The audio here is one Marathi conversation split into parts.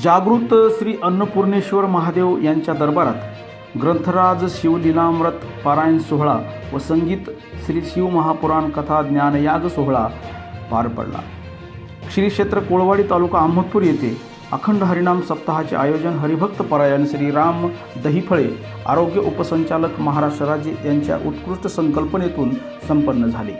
जागृत श्री अन्नपूर्णेश्वर महादेव यांच्या दरबारात ग्रंथराज शिवलीलामृत पारायण सोहळा व संगीत श्री शिव महापुराण कथा ज्ञानयाग सोहळा पार पडला. श्री क्षेत्र कोळवाडी तालुका अहमदपूर येथे अखंड हरिनाम सप्ताहाचे आयोजन हरिभक्त परायण श्री राम दहिफळे आरोग्य उपसंचालक महाराष्ट्र राज्य यांच्या उत्कृष्ट संकल्पनेतून संपन्न झाले.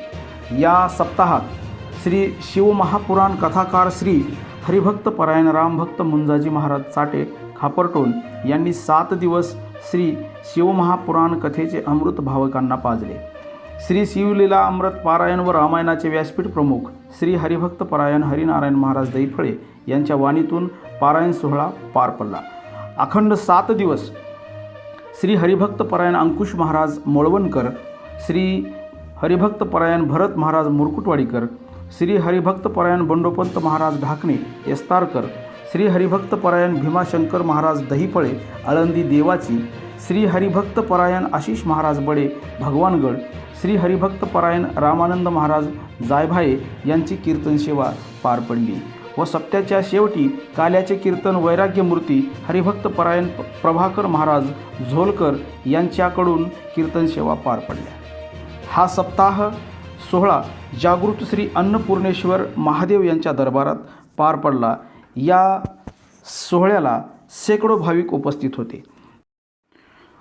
या सप्ताहात श्री शिवमहापुराण कथाकार श्री हरिभक्त परायण रामभक्त मुंजाजी महाराज चाटे खापरटोन यांनी सात दिवस श्री शिवमहापुराण कथेचे अमृत भावकांना पाजले. श्री शिवलीला अमृत पारायण व रामायणाचे व्यासपीठ प्रमुख श्री हरिभक्त परायण हरिनारायण महाराज दैफळे यांच्या वाणीतून पारायण सोहळा पार पडला. अखंड सात दिवस श्री हरिभक्त परायण अंकुश महाराज मोळवणकर श्री हरिभक्त परायण भरत महाराज मुरकुटवाडीकर श्री हरिभक्त परायण बंडोपंत महाराज ढाकणे एस्तारकर श्री हरिभक्त परायण भीमाशंकर महाराज दहिफळे आळंदी देवाची श्री हरिभक्त परायण आशिष महाराज बडे भगवानगड श्री हरिभक्त परायण रामानंद महाराज जायभाये यांची कीर्तन सेवा पार पडली व सप्त्याच्या शेवटी काल्याचे कीर्तन वैराग्यमूर्ती हरिभक्त परायण प्रभाकर महाराज झोलकर यांच्याकडून कीर्तन सेवा पार पडल्या. हा सप्ताह सोहळा जागृत श्री अन्नपूर्णेश्वर महादेव यांच्या दरबारात पार पडला. या सोहळ्याला शेकडो भाविक उपस्थित होते.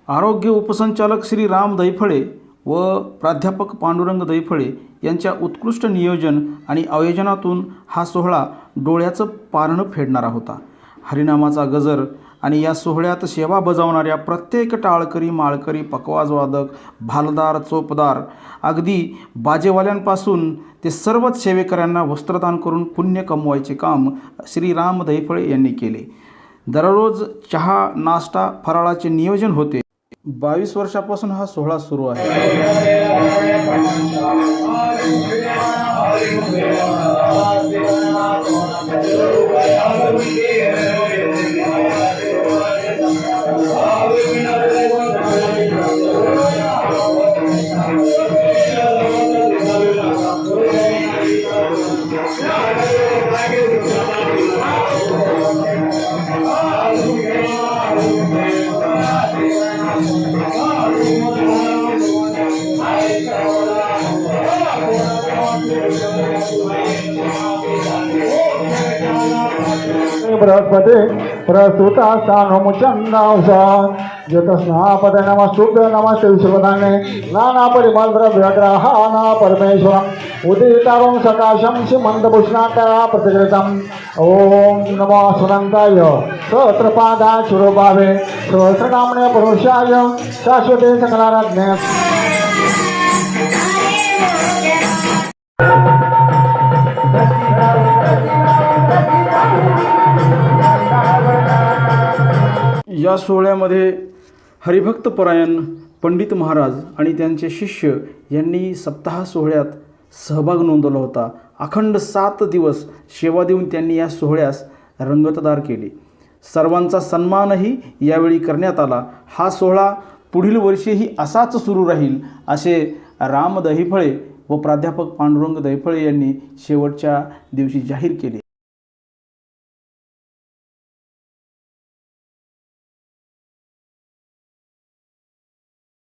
आरोग्य उपसंचालक श्री राम दैफळे व प्राध्यापक पांडुरंग दैफळे यांच्या उत्कृष्ट नियोजन आणि आयोजनातून हा सोहळा डोळ्याचं पारणं फेडणारा होता. हरिनामाचा गजर आणि या सोहळ्यात सेवा बजावणाऱ्या प्रत्येक टाळकरी माळकरी पकवाजवादक भालदार चोपदार अगदी बाजेवाल्यांपासून ते सर्वच सेवेकऱ्यांना वस्त्रदान करून पुण्य कमवायचे काम श्रीराम दहिफळे यांनी केले. दररोज चहा नाश्ता फराळाचे नियोजन होते. बावीस वर्षापासून हा सोहळा सुरू आहे. बृहस्पति प्रस्तुता स्थानमुचन्नांसा जतस्नापद नमस्तुभ्य नमस्ते विश्वदाने नाना परिमल द्रव्यग्रहाना परमेश्वरम्। उदितारुं सकाशं श्रीमन्दभूषणाकरा प्रतिकृतम्। ॐ नमो सुनन्ताय। सहस्रपादा शुरोभावे सहस्रनाम्ने पुरुषाय। शाश्वते सकलाराज्ञे। या सोहळ्यामध्ये हरिभक्त परायण पंडित महाराज आणि त्यांचे शिष्य यांनी सप्ताह सोहळ्यात सहभाग नोंदवला होता. अखंड सात दिवस सेवा देऊन त्यांनी या सोहळ्यास रंगतदार केले. सर्वांचा सन्मानही यावेळी करण्यात आला. हा सोहळा पुढील वर्षीही असाच सुरू राहील असे राम दहिफळे व प्राध्यापक पांडुरंग दहिफळे यांनी शेवटच्या दिवशी जाहीर केले.